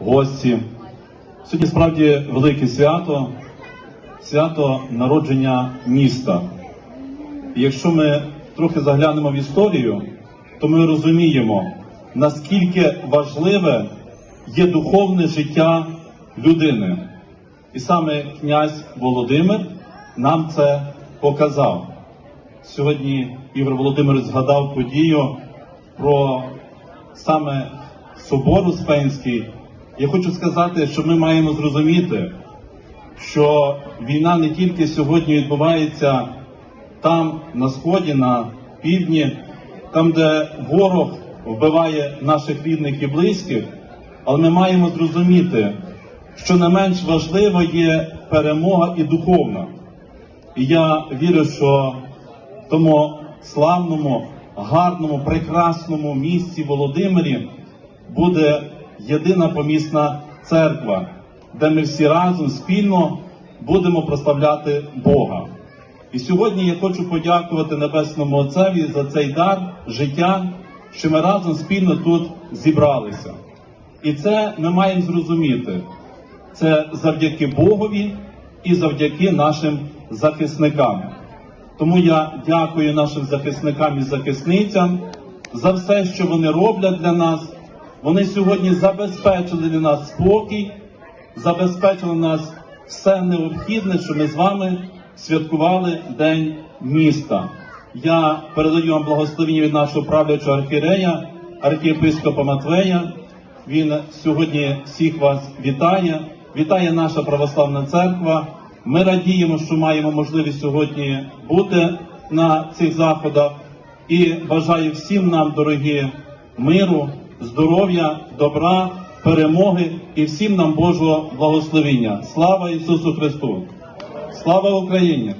гості. Сьогодні справді велике свято, свято народження міста. І якщо ми трохи заглянемо в історію, то ми розуміємо, наскільки важливе є духовне життя людини. І саме князь Володимир нам це показав. Сьогодні Ігор Володимирович згадав подію про саме собор Успенський. Я хочу сказати, що ми маємо зрозуміти, що війна не тільки сьогодні відбувається там, на сході, на півдні, там, де ворог вбиває наших рідних і близьких, але ми маємо зрозуміти, що не менш важливо є перемога і духовна. І я вірю, що в тому славному, гарному, прекрасному місці Володимирі буде єдина помісна церква, де ми всі разом спільно будемо прославляти Бога. І сьогодні я хочу подякувати Небесному Отцеві за цей дар життя, що ми разом спільно тут зібралися. І це ми маємо зрозуміти. Це завдяки Богові і завдяки нашим захисникам. Тому я дякую нашим захисникам і захисницям за все, що вони роблять для нас. Вони сьогодні забезпечили для нас спокій, забезпечили нас все необхідне, що ми з вами святкували День міста. Я передаю вам благословення від нашого правлячого архірея, архієпископа Матвея. Він сьогодні всіх вас вітає. Вітає наша православна церква. Ми радіємо, що маємо можливість сьогодні бути на цих заходах. І бажаю всім нам, дорогі, миру, здоров'я, добра, перемоги і всім нам Божого благословення. Слава Ісусу Христу! Слава Україні!